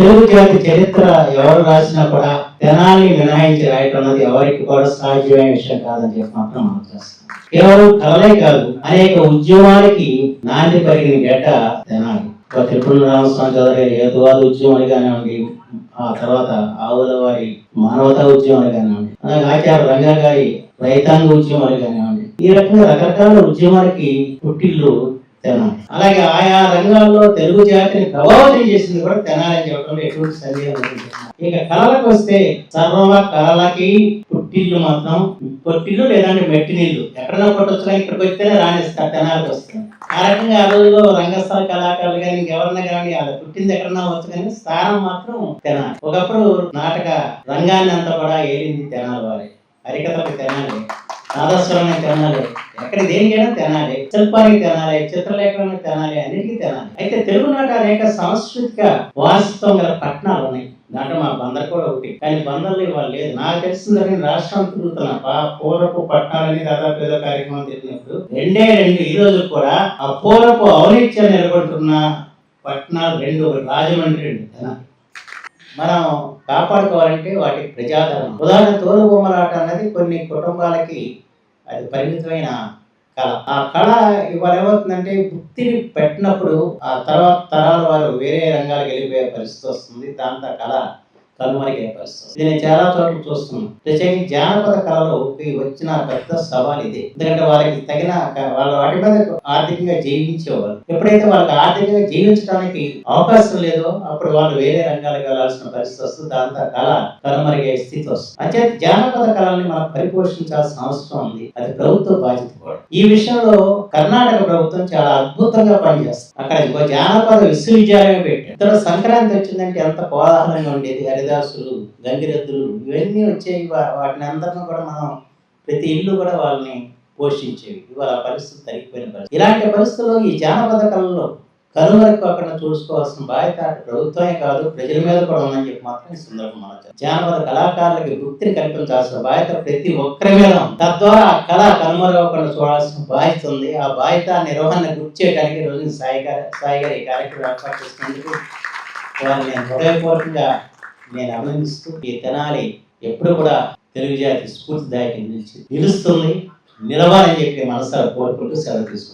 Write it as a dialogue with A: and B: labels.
A: తెలుగు జాతి చరిత్ర ఎవరు రాసినా కూడా తెనాలి మినహాయించి రాయటం అన్నది ఎవరికి కూడా సాధ్యమైన విషయం కాదని చెప్పి మాత్రం మనం చేస్తాం. కేవలం కలలే కాదు అనేక ఉద్యమాలకి నాంది పరిగిన గడ్డ తెనాలి. ఒక తిరుపతి రామస్వామి చౌదరి హేతువాద ఉద్యమాలు కానివ్వండి ఆ తర్వాత ఆవుల వారి మానవతా ఉద్యమాలు కానివ్వండి అలాగే ఆచార్య రంగా గారి రైతాంగ ఉద్యమాలు కానివ్వండి ఈ రకంగా రకరకాల ఉద్యమాలకి పుట్టిల్లు తెనాలి అలాగే ఆయా రంగాల్లో తెలుగు జాతిని ప్రభావితం చేసింది కూడా తెనాలి అని చెప్పడంలో ఎటువంటి సందేహం ఇక కళలకు వస్తే సర్వ కళలకి పుట్టిల్లు మాత్రం పొట్టిల్లు లేదంటే మెట్టి నీళ్ళు ఎక్కడన్నా కొట్టొచ్చు ఇక్కడికి వస్తేనే రాణిస్తారు తెనాలకు వస్తారు ఆ రకంగా ఆ రోజుల్లో రంగస్థల కళాకారులు కానీ ఇంకెవరన్నా కానీ అది పుట్టింది ఎక్కడన్నా వచ్చు కానీ స్థానం మాత్రం తెనాలి. ఒకప్పుడు నాటక రంగాన్ని అంతా కూడా ఏలింది తెనాలి వారి. హరికథలకు తెనాలి. నాదస్వరమే తెనాలి. అక్కడ దేనికైనా తినాలి శిల్పానికి తినాలి చిత్రలేఖనానికి తినాలి అన్నిటికీ తినాలి. అయితే తెలుగునాట అనేక సాంస్కృతిక వారసత్వం గల పట్టణాలు ఉన్నాయి. దాంట్లో మా బందర్ కూడా ఒకటి. కానీ బందర్లో ఇవ్వాలి లేదు. నాకు తెలిసిందని రాష్ట్రం తిరుగుతున్నా పా- పూర్వపు పట్టణాలని దాదాపు ఏదో కార్యక్రమం తిరిగినప్పుడు రెండే రెండు ఈ రోజు కూడా ఆ పూర్వపు ఔనిత్యం నిలబడుతున్న పట్టణాలు రెండు రాజమండ్రి రెండు తెనాలి. మనం కాపాడుకోవాలంటే వాటి ప్రజాదరణ ఉదాహరణ తోలు బొమ్మలాట అన్నది కొన్ని కుటుంబాలకి అది పరిమితమైన కళ. ఆ కళ ఇవాళ ఏమవుతుందంటే వృత్తిని పెట్టినప్పుడు ఆ తర్వాత తరాల వారు వేరే రంగాలకు వెళ్ళిపోయే పరిస్థితి వస్తుంది. దాంతో కళ కనుమరుగే పరిస్థితి. నేను చాలా చోట్ల చూస్తున్నాను ప్రత్యేకించి జానపద కళలోకి వచ్చిన పెద్ద సవాల్ ఇది. ఎందుకంటే వాళ్ళకి తగిన వాళ్ళ వాటి మీద ఆర్థికంగా జీవించేవాళ్ళు. ఎప్పుడైతే వాళ్ళకి ఆర్థికంగా జీవించడానికి అవకాశం లేదో అప్పుడు వాళ్ళు వేరే రంగాలకు వెళ్ళాల్సిన పరిస్థితి వస్తుంది. దాంతో కళ కనుమరుగే స్థితి వస్తుంది. అంటే జానపద కళల్ని మనం పరిపోషించాల్సిన అవసరం ఉంది. అది ప్రభుత్వ బాధ్యత కూడా. ఈ విషయంలో కర్ణాటక ప్రభుత్వం చాలా అద్భుతంగా పనిచేస్తుంది. అక్కడ జానపద విశ్వవిద్యాలయం పెట్టారు. ఇక్కడ సంక్రాంతి వచ్చిందంటే ఎంత కోలాహలంగా ఉండేది. హరిదాసులు గంగిరెద్దులు ఇవన్నీ వచ్చేవి వా- వాటిని అందరిని కూడా మనం ప్రతి ఇల్లు కూడా వాళ్ళని పోషించేవి. ఇవాళ పరిస్థితి తగ్గిపోయిన పరిస్థితి. ఇలాంటి పరిస్థితుల్లో ఈ జానపద కళల్లో అక్కడ చూసుకోవాల్సిన బాధ్యత ప్రభుత్వమే కాదు ప్రజల మీద కూడా ఉందని చెప్పి మాత్రం ఈ సందర్భం మనం జానపద కళాకారులకి వృత్తిని కల్పించాల్సిన బాధ్యత ప్రతి ఒక్కరి మీద ఉంది. తద్వారా ఆ కళ కనుమరుగకుండా చూడాల్సిన బాధ్యత ఉంది. ఆ బాధ్యత నిర్వహణ గుర్తు చేయడానికి ఈ రోజు సాయి గారు సాయి గారు ఈ కార్యక్రమం ఏర్పాటు చేసినందుకు వారిని హృదయపూర్వకంగా నేను అభినందిస్తూ ఈ తెనాలి ఎప్పుడు కూడా తెలుగు జాతి స్ఫూర్తిదాయకం నిలిచి నిలుస్తుంది నిలవాలని చెప్పి మనసారా కోరుకుంటూ సెలవు తీసుకుంటాను